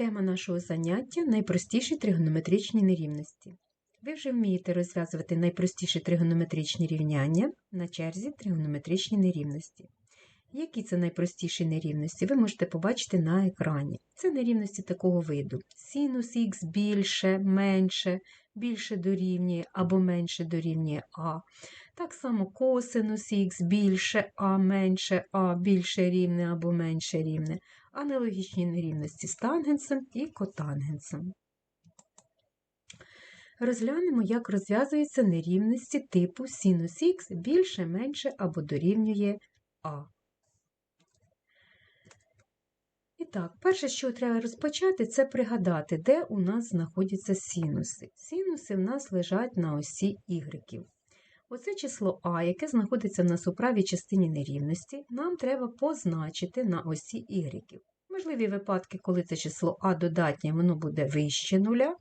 Тема нашого заняття найпростіші тригонометричні нерівності. Ви вже вмієте розв'язувати найпростіші тригонометричні рівняння на черзі тригонометричні нерівності. Які це найпростіші нерівності, ви можете побачити на екрані. Це нерівності такого виду: синус х більше, менше, більше дорівнює або менше дорівнює А. Так само косинус х більше, а менше, а більше рівне або менше рівне. Аналогічні нерівності з тангенсом і котангенсом. Розглянемо, як розв'язуються нерівності типу синус х більше, менше або дорівнює А. І так, перше, що треба розпочати, це пригадати, де у нас знаходяться синуси. Синуси в нас лежать на осі y. Оце число А, яке знаходиться в нас у правій частині нерівності, нам треба позначити на осі y. Можливі випадки, коли це число А додатнє, воно буде вище нуля,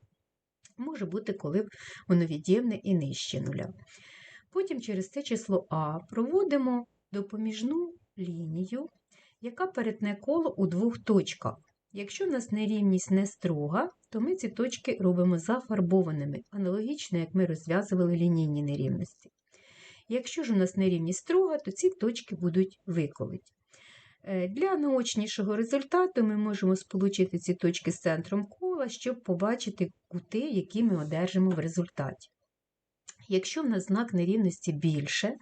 може бути, коли воно від'ємне і нижче нуля. Потім через це число А проводимо допоміжну лінію, яка перетне коло у двох точках. Якщо в нас нерівність не строга, то ми ці точки робимо зафарбованими, аналогічно, як ми розв'язували лінійні нерівності. Якщо ж у нас нерівність строга, то ці точки будуть виколоті. Для наочнішого результату ми можемо сполучити ці точки з центром кола, щоб побачити кути, які ми одержимо в результаті. Якщо в нас знак нерівності більше,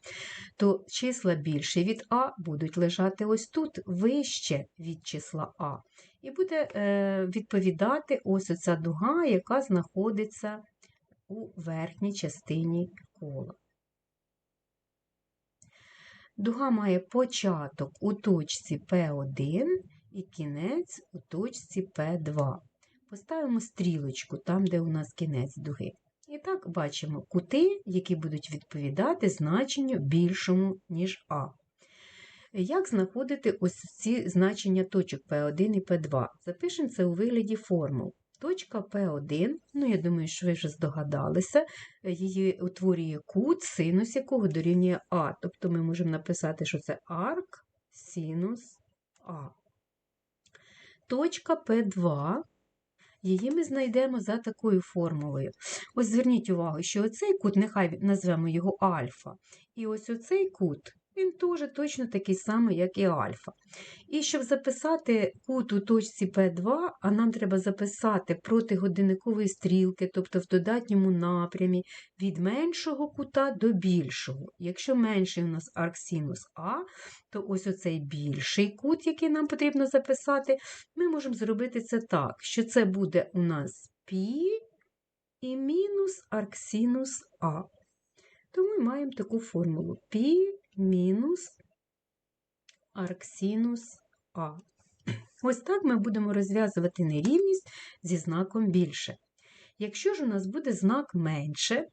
то числа більше від А будуть лежати ось тут, вище від числа А. І буде відповідати ось оця дуга, яка знаходиться у верхній частині кола. Дуга має початок у точці P1 і кінець у точці P2. Поставимо стрілочку там, де у нас кінець дуги. І так бачимо кути, які будуть відповідати значенню більшому, ніж А. Як знаходити ось ці значення точок P1 і P2? Запишемо це у вигляді формул. Точка P1, ну я думаю, що ви вже здогадалися, її утворює кут, синус якого дорівнює А. Тобто ми можемо написати, що це арк синус А. Точка P2, її ми знайдемо за такою формулою. Ось зверніть увагу, що оцей кут, нехай назвемо його альфа. І ось оцей кут він теж точно такий самий, як і альфа. І щоб записати кут у точці P2, а нам треба записати проти годинникової стрілки, тобто в додатньому напрямі, від меншого кута до більшого. Якщо менший у нас арксинус А, то ось оцей більший кут, який нам потрібно записати, ми можемо зробити це так, що це буде у нас π і мінус арксинус А. То ми маємо таку формулу π мінус арксинус А. Ось так ми будемо розв'язувати нерівність зі знаком більше. Якщо ж у нас буде знак менше,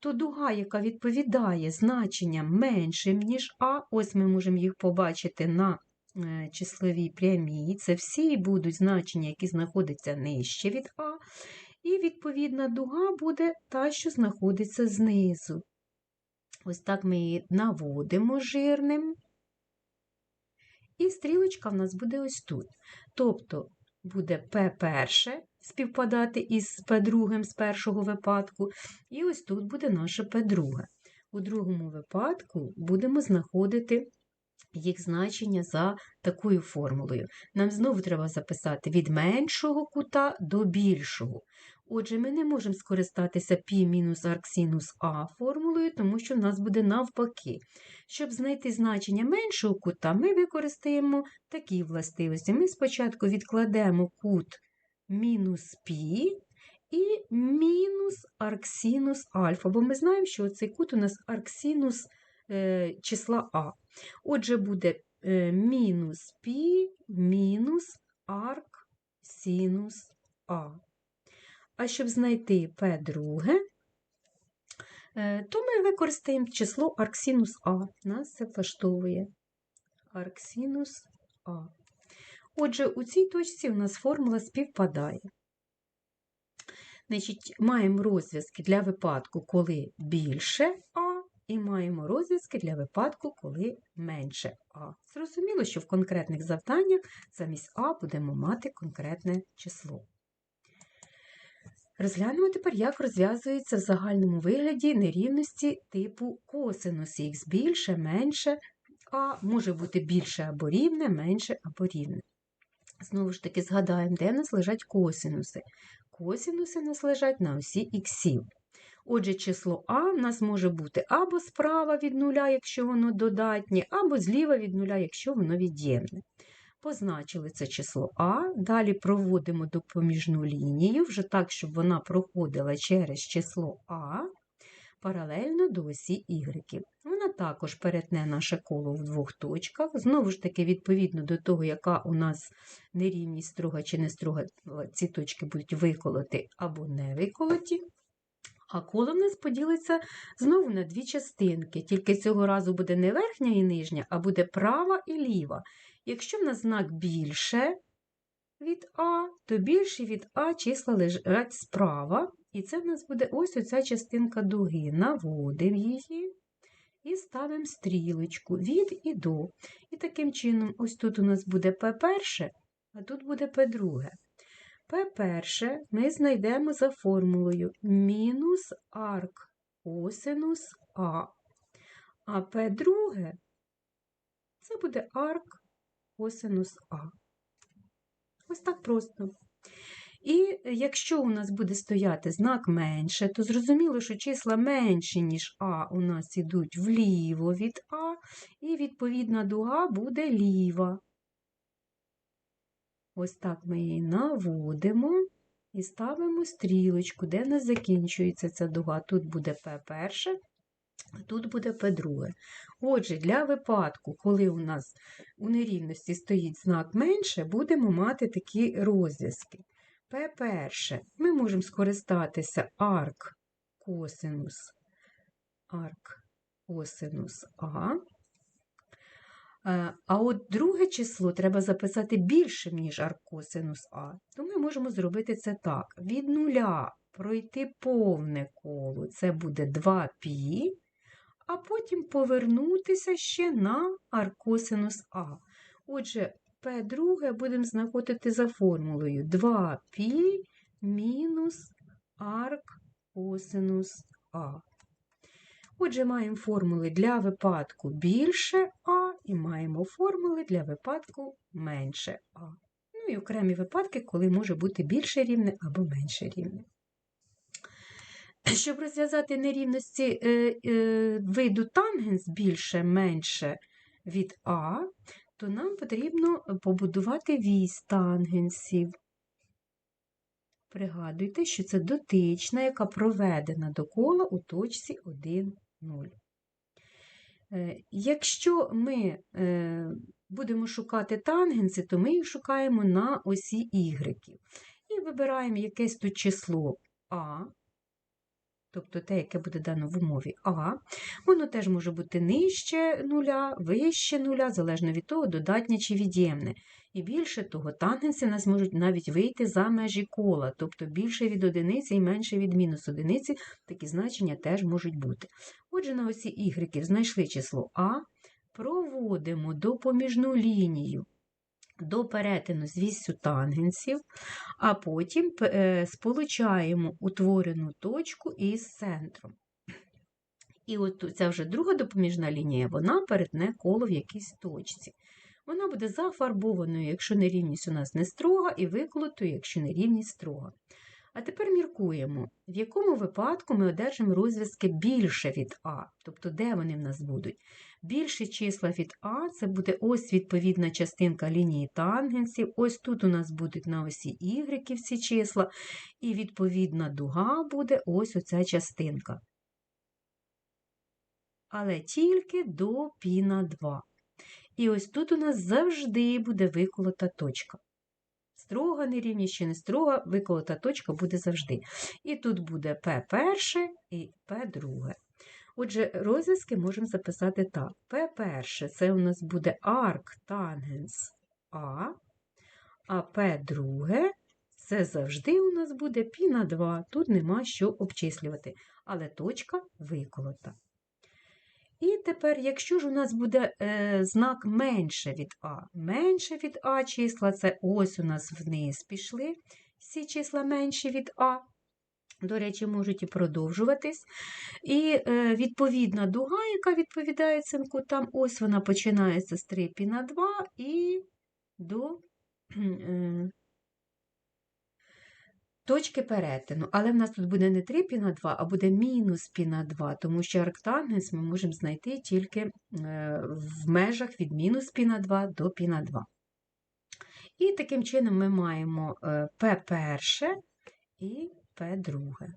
то дуга, яка відповідає значенням меншим, ніж А, ось ми можемо їх побачити на е, числовій прямій, це всі будуть значення, які знаходяться нижче від А, і відповідна дуга буде та, що знаходиться знизу. Ось так ми її наводимо жирним. І стрілочка в нас буде ось тут. Тобто буде П перше співпадати із П другим з першого випадку, і ось тут буде наше П друге. У другому випадку будемо знаходити їх значення за такою формулою. Нам знову треба записати від меншого кута до більшого. Отже, ми не можемо скористатися π мінус арксинус А формулою, тому що в нас буде навпаки. Щоб знайти значення меншого кута, ми використаємо такі властивості. Ми спочатку відкладемо кут мінус π і мінус арксинус альфа, бо ми знаємо, що цей кут у нас арксинус е, числа А. Отже, буде е, мінус π мінус арк синус А. А щоб знайти P друге, е, то ми використаємо число арксинус А. Нас це влаштовує арксинус А. Отже, у цій точці у нас формула співпадає. Значить, Маємо розв'язки для випадку, коли більше А, і маємо розв'язки для випадку, коли менше А. Зрозуміло, що в конкретних завданнях замість А будемо мати конкретне число. Розглянемо тепер, як розв'язується в загальному вигляді нерівності типу косинус х більше, менше, а може бути більше або рівне, менше або рівне. Знову ж таки, згадаємо, де в нас лежать косинуси. Косинуси нас лежать на осі іксів. Отже, число А в нас може бути або справа від нуля, якщо воно додатнє, або зліва від нуля, якщо воно від'ємне. Позначили це число А, далі проводимо допоміжну лінію, вже так, щоб вона проходила через число А паралельно до осі Y. Вона також перетне наше коло в двох точках. Знову ж таки, відповідно до того, яка у нас нерівність строга чи не строга, ці точки будуть виколоти або не виколоті. А коло в нас поділиться знову на дві частинки, тільки цього разу буде не верхня і нижня, а буде права і ліва. Якщо в нас знак більше від А, то більше від А числа лежать справа. І це в нас буде ось оця частинка дуги. Наводимо її і ставимо стрілочку від і до. І таким чином, ось тут у нас буде П перше, а тут буде П друге. П перше ми знайдемо за формулою мінус арк косинус А. А П друге це буде арк косинус А. Ось так просто. І якщо у нас буде стояти знак менше, то зрозуміло, що числа менші, ніж А, у нас ідуть вліво від А, і відповідна дуга буде ліва. Ось так ми її наводимо і ставимо стрілочку, де нас закінчується ця дуга. Тут буде П перше, а тут буде П друге. Отже, для випадку, коли у нас у нерівності стоїть знак менше, будемо мати такі розв'язки. П перше, ми можемо скористатися арк косинус, арк косинус А. А от друге число треба записати більшим, ніж аркосинус А. То ми можемо зробити це так. Від нуля пройти повне коло, це буде 2π, а потім повернутися ще на аркосинус А. Отже, П друге будемо знаходити за формулою 2π мінус арк косинус А. Отже, маємо формули для випадку більше А і маємо формули для випадку менше А. Ну і окремі випадки, коли може бути більше рівне або менше рівне. Щоб розв'язати нерівності е, е, виду тангенс більше менше від А, то нам потрібно побудувати вісь тангенсів. Пригадуйте, що це дотична, яка проведена до кола у точці 1, 0. Е, якщо ми е, будемо шукати тангенси, то ми їх шукаємо на осі Y. І вибираємо якесь тут число А, тобто те, яке буде дано в умові А, воно теж може бути нижче нуля, вище нуля, залежно від того, додатнє чи від'ємне. І більше того, тангенси нас можуть навіть вийти за межі кола, тобто більше від одиниці і менше від мінус одиниці, такі значення теж можуть бути. Отже, на осі Y знайшли число А, проводимо допоміжну лінію до перетину з тангенсів, а потім е, сполучаємо утворену точку із центром. І от ця вже друга допоміжна лінія, вона перетне коло в якійсь точці. Вона буде зафарбованою, якщо нерівність у нас не строга, і виколотою, якщо нерівність строга. А тепер міркуємо, в якому випадку ми одержимо розв'язки більше від А, тобто де вони в нас будуть. Більші числа від А це буде ось відповідна частинка лінії тангенсів. Ось тут у нас будуть на осі Y всі числа, і відповідна дуга буде ось оця частинка. Але тільки до пі на 2. І ось тут у нас завжди буде виколота точка. Строга нерівність чи не строга, виколота точка буде завжди. І тут буде П перше і П друге. Отже, розв'язки можемо записати так. П перше це у нас буде арк тангенс А, а П друге це завжди у нас буде пі на 2. Тут нема що обчислювати, але точка виколота. І тепер, якщо ж у нас буде е, знак менше від А, менше від А числа, це ось у нас вниз пішли всі числа менші від А. до речі, можуть і продовжуватись. І е, відповідна дуга, яка відповідає цим кутам, ось вона починається з 3 пі на 2 і до е, точки перетину. Але в нас тут буде не 3 пі на 2, а буде мінус пі на 2, тому що арктангенс ми можемо знайти тільки е, в межах від мінус пі на 2 до пі на 2. І таким чином ми маємо е, П перше і П друге.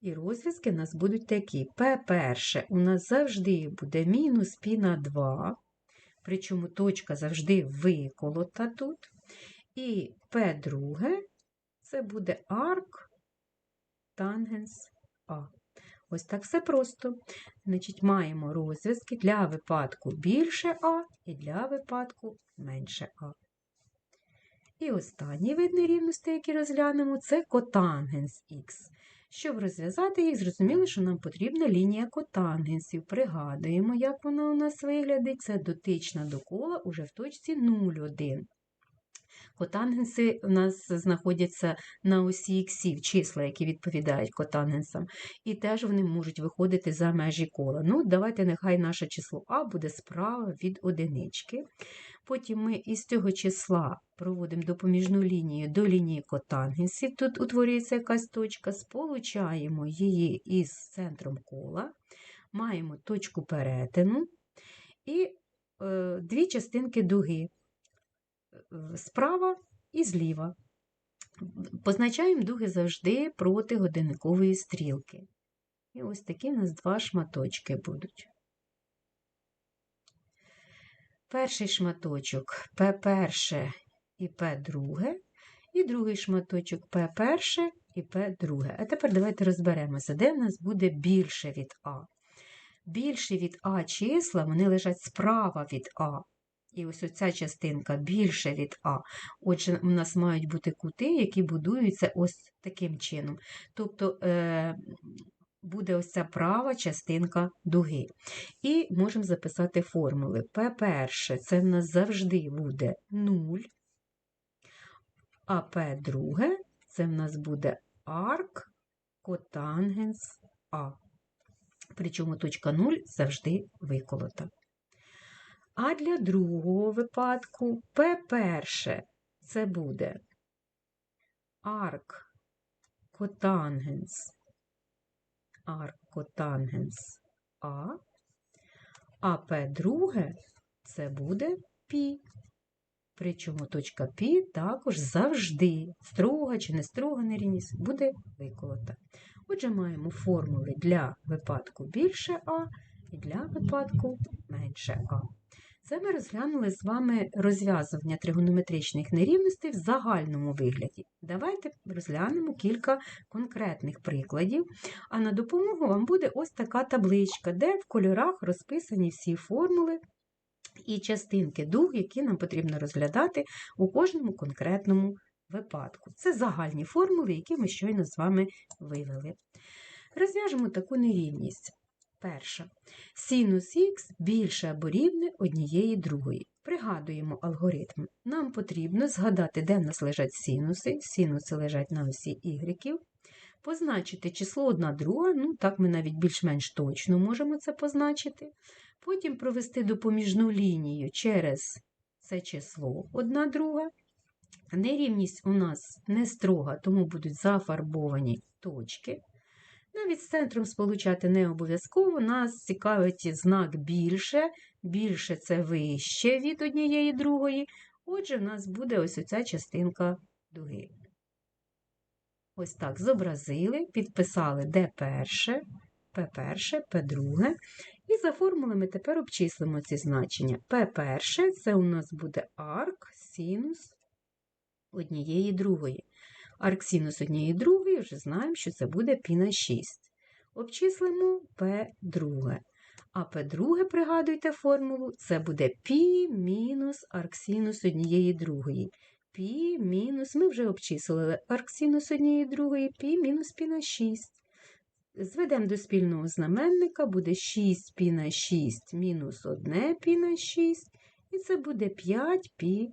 І розв'язки в нас будуть такі. П перше у нас завжди буде мінус пі на 2, причому точка завжди виколота тут. І П друге це буде арк тангенс А. Ось так все просто. Значить, маємо розв'язки для випадку більше А і для випадку менше А. І останній вид нерівностей, який розглянемо, це котангенс Х. Щоб розв'язати їх, зрозуміло, що нам потрібна лінія котангенсів. Пригадуємо, як вона у нас виглядить. Це дотична до кола уже в точці 0,1. Котангенси у нас знаходяться на осі іксів, числа, які відповідають котангенсам, і теж вони можуть виходити за межі кола. Ну, давайте нехай наше число А буде справа від одинички. Потім ми із цього числа проводимо допоміжну лінію до лінії котангенсів. Тут утворюється якась точка, сполучаємо її із центром кола, маємо точку перетину і е, дві частинки дуги справа і зліва. Позначаємо дуги завжди проти годинникової стрілки. І ось такі у нас два шматочки будуть. Перший шматочок П перше і П друге, і другий шматочок П перше і П друге. А тепер давайте розберемося, де в нас буде більше від А. Більше від А числа вони лежать справа від А. І ось оця частинка більше від А. Отже, у нас мають бути кути, які будуються ось таким чином. Тобто е, буде ось ця права частинка дуги. І можемо записати формули. П перше, це в нас завжди буде 0, а П друге це в нас буде арк котангенс А. Причому точка 0 завжди виколота. А для другого випадку П перше це буде арк котангенс, арк котангенс А, а П друге це буде пі. Причому точка Пі також завжди, строга чи не строга нерівність, буде виколота. Отже, маємо формули для випадку більше А і для випадку менше А. Це ми розглянули з вами розв'язування тригонометричних нерівностей в загальному вигляді. Давайте розглянемо кілька конкретних прикладів, а на допомогу вам буде ось така табличка, де в кольорах розписані всі формули і частинки дуг, які нам потрібно розглядати у кожному конкретному випадку. Це загальні формули, які ми щойно з вами вивели. Розв'яжемо таку нерівність. Перша. Синус х більше або рівне однієї другої. Пригадуємо алгоритм. Нам потрібно згадати, де в нас лежать синуси. Синуси лежать на осі y. Позначити число 1 друга, ну так ми навіть більш-менш точно можемо це позначити. Потім провести допоміжну лінію через це число 1 друга. Нерівність у нас не строга, тому будуть зафарбовані точки. Навіть з центром сполучати не обов'язково, нас цікавить знак більше, більше це вище від однієї другої. Отже, в нас буде ось оця частинка дуги. Ось так зобразили, підписали Д перше, П перше, П друге. І за формулами тепер обчислимо ці значення. П перше це у нас буде арк, синус однієї другої. Арксінус однієї другої вже знаємо, що це буде пі на 6. Обчислимо П друге. А П друге, пригадуйте формулу, це буде пі мінус арксінус однієї другої. Пі мінус, ми вже обчислили арксінус однієї другої, пі мінус пі на 6. Зведемо до спільного знаменника, буде 6 пі на 6 мінус 1 пі на 6, і це буде 5 пі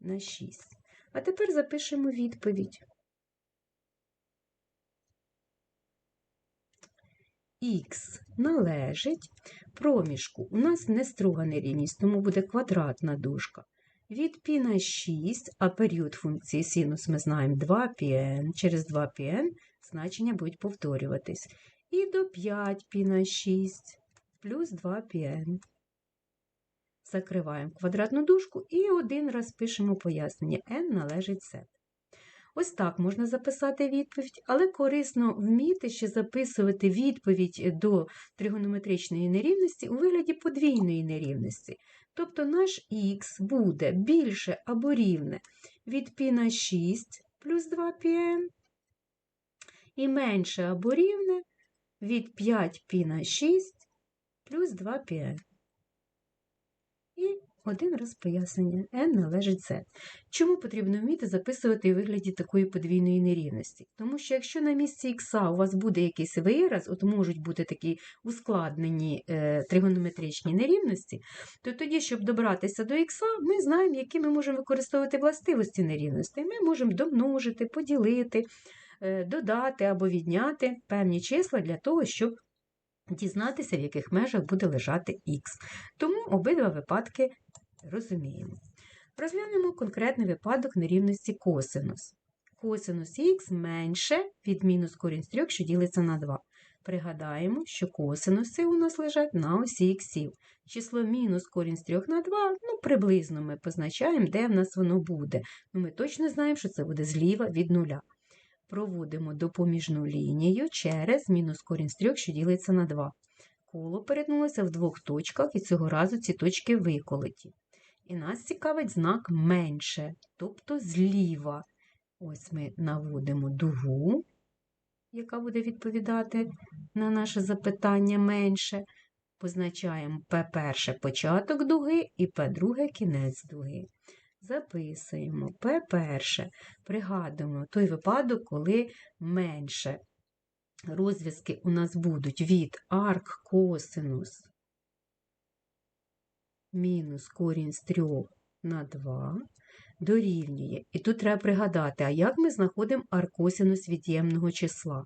на 6. А тепер запишемо відповідь. х належить проміжку. У нас не струга нерівність, тому буде квадратна дужка. Від π на 6, а період функції синус ми знаємо 2πn. Через 2πn значення будуть повторюватись. І до 5 π на 6 плюс 2πn. Закриваємо квадратну дужку і один раз пишемо пояснення n належить z. Ось так можна записати відповідь, але корисно вміти ще записувати відповідь до тригонометричної нерівності у вигляді подвійної нерівності. Тобто наш х буде більше або рівне від π на 6 плюс 2πn і менше або рівне від 5 π на 6 плюс 2πn. Один раз пояснення. n належить z. Чому потрібно вміти записувати у вигляді такої подвійної нерівності? Тому що якщо на місці х у вас буде якийсь вираз, от можуть бути такі ускладнені е, тригонометричні нерівності, то тоді, щоб добратися до х, ми знаємо, які ми можемо використовувати властивості нерівності. Ми можемо домножити, поділити, е, додати або відняти певні числа для того, щоб дізнатися, в яких межах буде лежати х. Тому обидва випадки розуміємо. Розглянемо конкретний випадок нерівності косинус. Косинус х менше від мінус корінь з 3, що ділиться на 2. Пригадаємо, що косинуси у нас лежать на осі іксів. Число мінус корінь з 3 на 2, ну, приблизно ми позначаємо, де в нас воно буде. Ну, Ми точно знаємо, що це буде зліва від нуля. Проводимо допоміжну лінію через мінус корінь з 3, що ділиться на 2. Коло перетнулося в двох точках, і цього разу ці точки виколоті. І нас цікавить знак менше, тобто зліва. Ось ми наводимо дугу, яка буде відповідати на наше запитання менше. Позначаємо П1 початок дуги і П2 кінець дуги. Записуємо П1, пригадуємо той випадок, коли менше. Розв'язки у нас будуть від арк косинус мінус корінь з 3 на 2 дорівнює. І тут треба пригадати, а як ми знаходимо аркосинус від'ємного числа?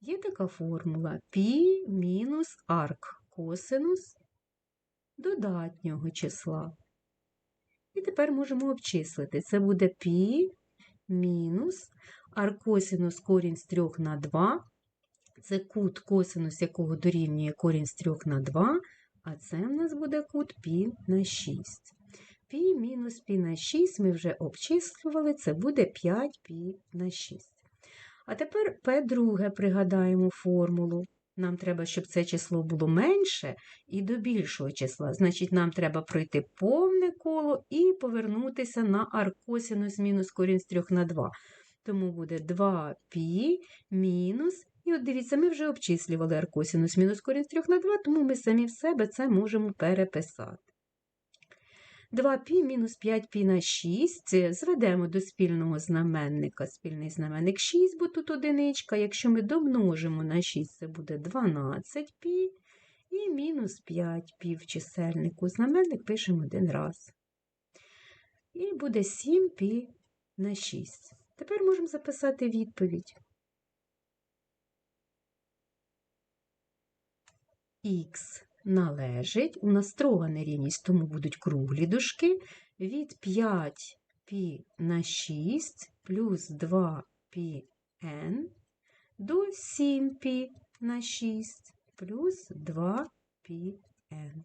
Є така формула π мінус арк додатнього числа. І тепер можемо обчислити. Це буде π мінус аркосинус корінь з 3 на 2. Це кут косинус якого дорівнює корінь з 3 на 2, а це в нас буде кут пі на 6. Пі мінус пі на 6 ми вже обчислювали, це буде 5 пі на 6. А тепер П друге пригадаємо формулу. Нам треба, щоб це число було менше і до більшого числа. Значить, нам треба пройти повне коло і повернутися на аркосинус мінус корінь з 3 на 2. Тому буде 2 π мінус І от дивіться, ми вже обчислювали аркосинус мінус корінь з 3 на 2, тому ми самі в себе це можемо переписати. 2π мінус 5π на 6 зведемо до спільного знаменника. Спільний знаменник 6, бо тут одиничка. Якщо ми домножимо на 6, це буде 12π і мінус 5π в чисельнику. Знаменник пишемо один раз. І буде 7π на 6. Тепер можемо записати відповідь. Х належить, у нас строга нерівність, тому будуть круглі дошки. Від 5 пі на 6 плюс 2 пі n до 7 пі на 6 плюс 2 пі n.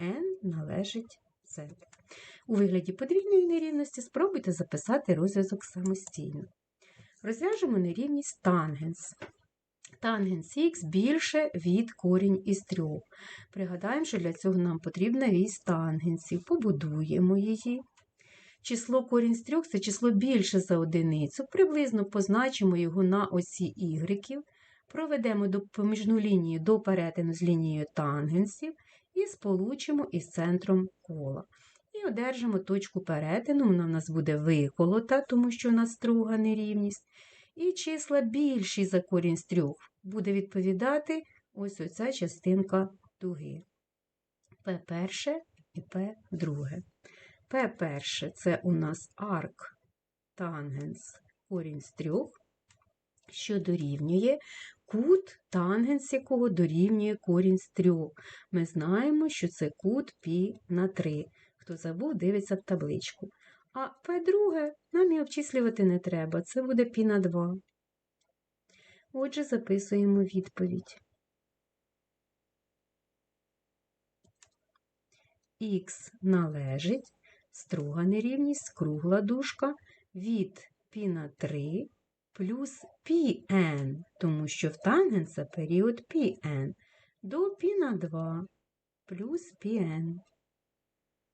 n належить z. У вигляді подвійної нерівності спробуйте записати розв'язок самостійно. Розв'яжемо нерівність тангенс. Тангенс х більше від корінь із 3. Пригадаємо, що для цього нам потрібна вісь тангенсів. Побудуємо її. Число корінь з 3 це число більше за одиницю. Приблизно позначимо його на осі y. Проведемо допоміжну лінію до перетину з лінією тангенсів і сполучимо із центром кола. І одержимо точку перетину, вона в нас буде виколота, тому що у нас струга нерівність. І числа більші за корінь з трьох буде відповідати ось оця частинка дуги. П1 і П2. П1 це у нас арк тангенс корінь з трьох. що дорівнює кут, тангенс якого дорівнює корінь з трьох. Ми знаємо, що це кут пі на 3. Хто забув, дивиться в табличку. А П2 нам і обчислювати не треба, це буде пі на 2. Отже, записуємо відповідь. Х належить струга нерівність, кругла дужка від π на 3 плюс πn, тому що в тангенса період πn до π на 2 плюс πn.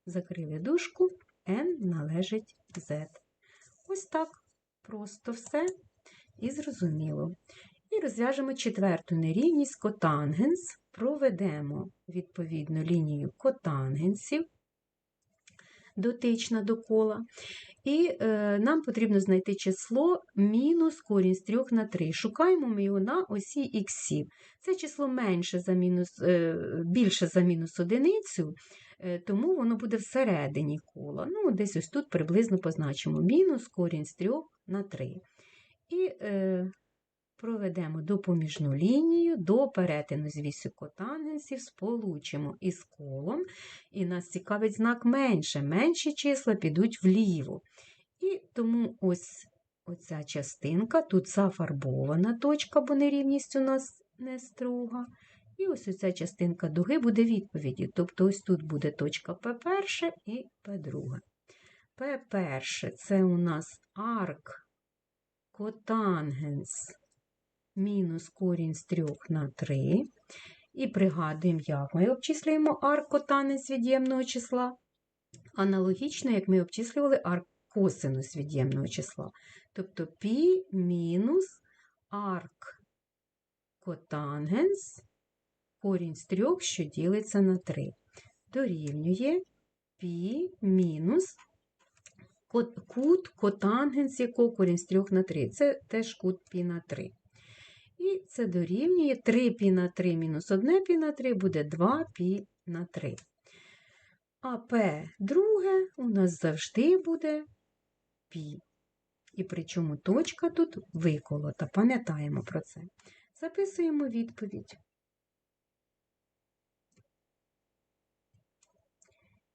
Закрили дужку, n належить z. Ось так просто все і зрозуміло. І розв'яжемо четверту нерівність котангенс, проведемо відповідну лінію котангенсів, дотична до кола. І е, нам потрібно знайти число мінус корінь з 3 на 3. Шукаємо ми його на осі іксів. Це число менше за мінус, е, більше за мінус одиницю, тому воно буде всередині кола. Ну, Десь ось тут приблизно позначимо мінус корінь з 3 на 3. І е, проведемо допоміжну лінію до перетину з вісю котангенсів, сполучимо із колом, і нас цікавить знак менше. Менші числа підуть вліво. І тому ось оця частинка, тут зафарбована точка, бо нерівність у нас не струга. І ось оця частинка дуги буде відповіді. Тобто ось тут буде точка П1 і П2. П1 це у нас арк котангенс мінус корінь з 3 на 3. І пригадуємо, як ми обчислюємо арк котангенс від'ємного числа. Аналогічно, як ми обчислювали арк косинус від'ємного числа. Тобто π мінус арк котангенс корінь з трьох, що ділиться на 3. Дорівнює пі мінус кут котангенс якого корінь з трьох на 3. Це теж кут пі на 3. І це дорівнює 3 пі на 3 мінус 1 пі на 3 буде 2 пі на 3. А П друге у нас завжди буде пі. І при чому точка тут виколота. Пам'ятаємо про це. Записуємо відповідь.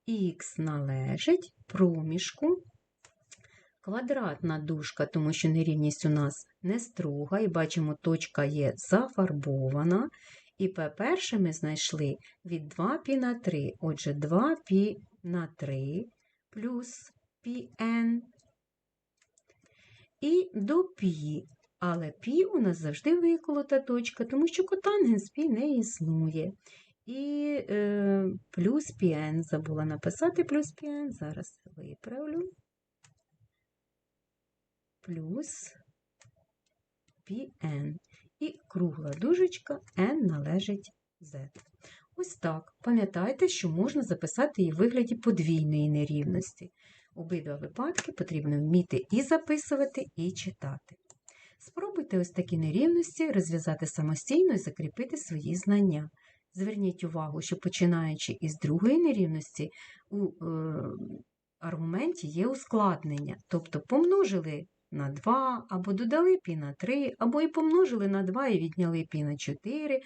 Х належить проміжку квадратна дужка, тому що нерівність у нас не струга, і бачимо, точка є зафарбована. І П1 ми знайшли від 2π на 3. Отже, 2π на 3 плюс πn і до π. Але π у нас завжди виколота точка, тому що котангенс π не існує. І е, плюс піен забула написати плюс піен, зараз виправлю. Плюс піен. І кругла дужечка n належить z. Ось так. Пам'ятайте, що можна записати її в вигляді подвійної нерівності. Обидва випадки потрібно вміти і записувати, і читати. Спробуйте ось такі нерівності розв'язати самостійно і закріпити свої знання. Зверніть увагу, що починаючи із другої нерівності, у е, аргументі є ускладнення, тобто помножили на 2, або додали пі на 3, або і помножили на 2 і відняли пі на 4.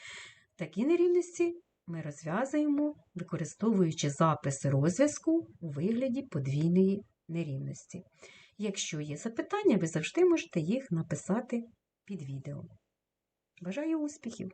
Такі нерівності ми розв'язуємо, використовуючи записи розв'язку у вигляді подвійної нерівності. Якщо є запитання, ви завжди можете їх написати під відео. Бажаю успіхів!